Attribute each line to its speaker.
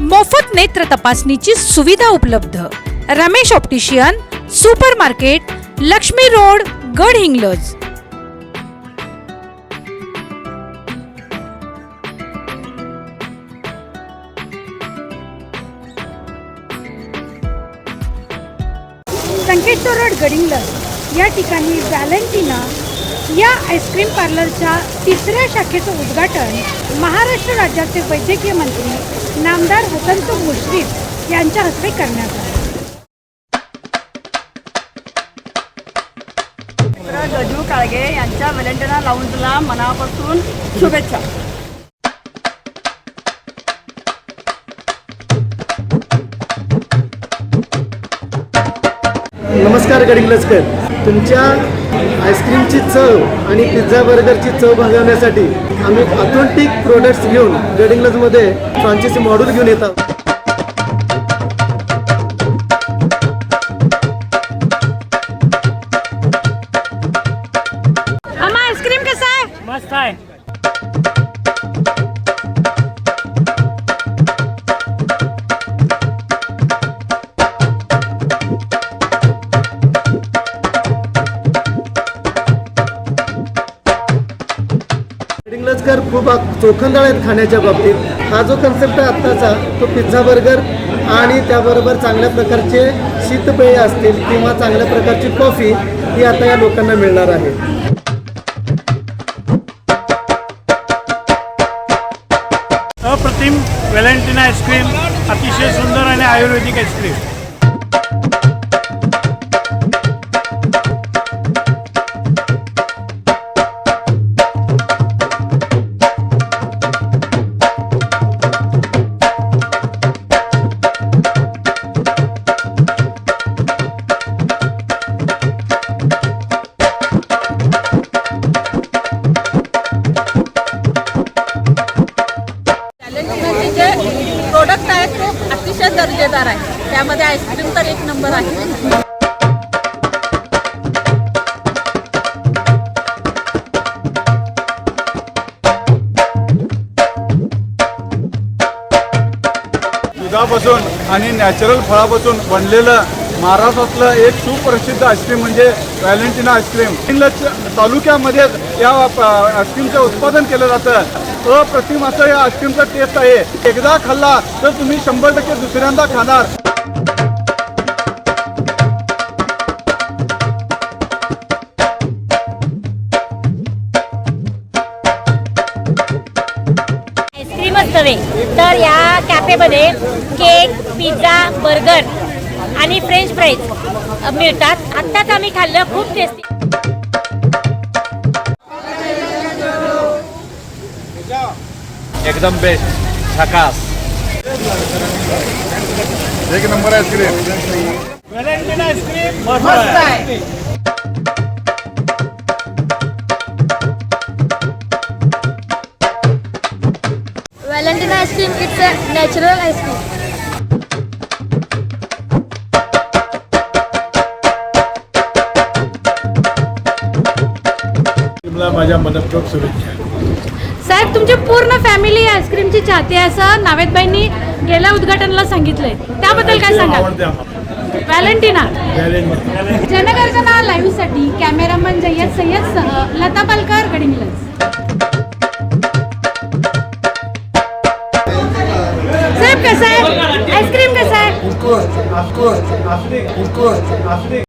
Speaker 1: मोफत नेत्र तपासणीची सुविधा उपलब्ध. Ramesh optician super market Lakshmi road Gadhinglaj Sankeshwar road Gadhinglaj या ठिकाणी व्हॅलेंटिना या आईस्क्रीम पार्लरच्या तिसऱ्या शाखेचं उद्घाटन महाराष्ट्र राज्याचे वैद्यकीय मंत्री नामदार हसनतुक मुश्रीफ यांच्या हस्ते करण्यात आलं.
Speaker 2: गजू काळगे यांच्या व्हॅलेंटिना लाऊंजला मनापासून शुभेच्छा.
Speaker 3: नमस्कार गडिंग्लजकर. तुमच्या आईस्क्रीमची चव आणि पिझ्झा बर्गरची चव भागवण्यासाठी आम्ही ऑथेंटिक प्रोडक्ट्स घेऊन गडिंग्लजमध्ये फ्रांचायसी मॉड्यूल घेऊन येतात आजकाल खूप चोखंदळ आहेत खाण्याच्या बाबतीत. हा जो कन्सेप्ट आहे आत्ताचा तो पिझ्झा बर्गर आणि त्याबरोबर चांगल्या प्रकारचे शीतपेय असतील किंवा चांगल्या प्रकारची कॉफी ही आता या लोकांना मिळणार आहे.
Speaker 4: अप्रतिम व्हॅलेंटिना आईस्क्रीम अतिशय सुंदर आणि आयुर्वेदिक आईस्क्रीम.
Speaker 2: त्यांचे जे प्रोडक्ट आहेत तो अतिशय दर्जेदार आहे. त्यामध्ये आईस्क्रीम तर एक नंबर आहे.
Speaker 5: दुधापासून आणि नॅचरल फळापासून बनलेलं महाराष्ट्रातलं एक सुप्रसिद्ध आईस्क्रीम म्हणजे व्हॅलेंटिना आईस्क्रीम तालुक्यामध्ये या आईस्क्रीमचं उत्पादन केलं जातं. अप्रतिम असं या आईस्क्रीमचा टेस्ट आहे. एकदा खाल्ला तर तुम्ही शंभर टक्के दुसऱ्यांदा खाणार.
Speaker 6: आईस्क्रीमच नव्हे तर या कॅफेमध्ये केक पिझ्झा बर्गर आणि फ्रेंच फ्राईज मिळतात. आत्ताच आम्ही खाल्लं खूप टेस्टी
Speaker 7: एकदम बेस्ट झकास
Speaker 5: एक नंबर आईस्क्रीम
Speaker 4: व्हॅलेंटिना आईस्क्रीम मस्त आहे.
Speaker 6: Valentina ice cream it's a natural ice cream
Speaker 5: माझ्या मनपूर्वक शुभेच्छा.
Speaker 1: साहेब तुमची पूर्ण फॅमिली आईस्क्रीमची चाहते आहे असं नावेदबाईंनी गेल्या उद्घाटनाला सांगितलंय. त्याबद्दल काय सांगाल? व्हॅलेंटिना जनगर्जना लाईव्हसाठी कॅमेरामन जय्यद सय्यद सह लता पालकर गडिंग्लज साहेब कसं आहे? आईस्क्रीम कसं आहे?